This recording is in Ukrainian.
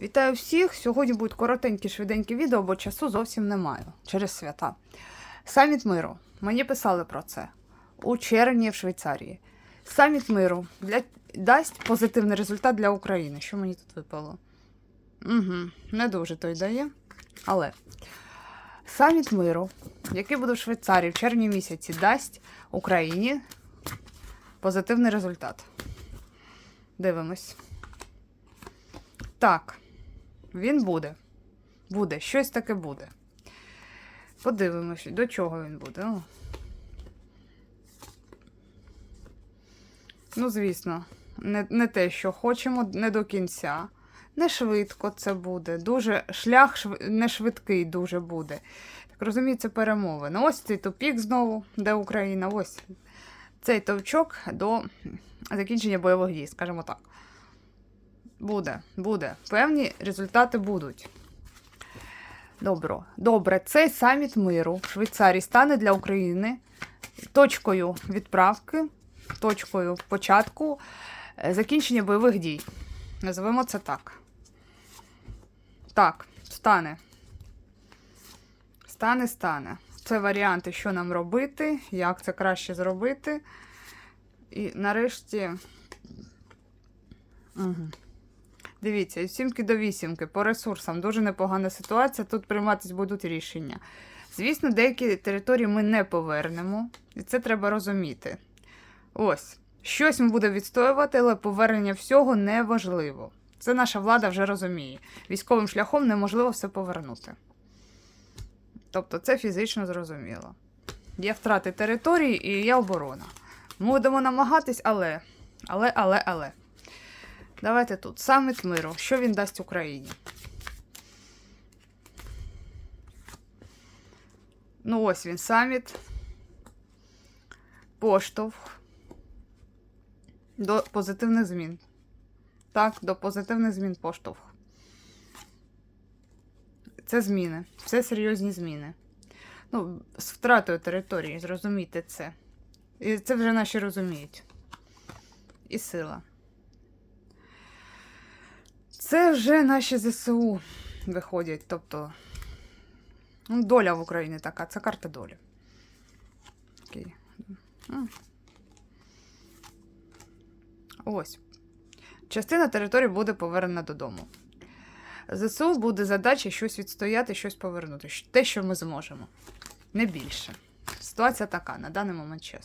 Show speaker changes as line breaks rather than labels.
Вітаю всіх! Сьогодні будуть коротенькі швиденькі відео, бо часу зовсім немає через свята. Саміт миру. Мені писали про це у червні в Швейцарії. Саміт миру для... дасть позитивний результат для України. Що мені тут випало? Угу, не дуже той дає. Але саміт миру, який буде в Швейцарії в червні місяці, дасть Україні позитивний результат. Дивимось. Так, він буде. Буде, щось таке буде. Подивимось, до чого він буде. Ну, звісно, не, не те, що хочемо, не до кінця. Не швидко це буде. Дуже шлях шв... не швидкий дуже буде. Так розумію, це перемовини. Ось цей тупік знову, де Україна. Ось цей товчок до закінчення бойових дій, скажімо так. Буде, буде. Певні результати будуть. Добро. Добре, цей саміт миру в Швейцарії стане для України точкою відправки, точкою початку е, закінчення бойових дій. Називаємо це так. Так, стане. Стане, стане. Це варіанти, що нам робити, як це краще зробити. І нарешті. Угу. Дивіться, від сімки до вісімки по ресурсам дуже непогана ситуація. Тут прийматись будуть рішення. Звісно, деякі території ми не повернемо, і це треба розуміти. Ось, щось ми будемо відстоювати, але повернення всього не важливо. Це наша влада вже розуміє. Військовим шляхом неможливо все повернути. Тобто це фізично зрозуміло. Є втрати території і є оборона. Ми будемо намагатись, але, але, але, але. Давайте тут. Саміт миру. Що він дасть Україні? Ну, ось він саміт. Поштовх. До позитивних змін. Так, до позитивних змін поштовх. Це зміни. Це серйозні зміни. Ну, з втратою території, зрозумійте це. І це вже наші розуміють. І сила. Це вже наші ЗСУ виходять. Тобто, ну, доля в Україні така, це карта долі. Окей. Ось. Частина території буде повернена додому. ЗСУ буде задача щось відстояти, щось повернути. Те, що ми зможемо. Не більше. Ситуація така на даний момент час.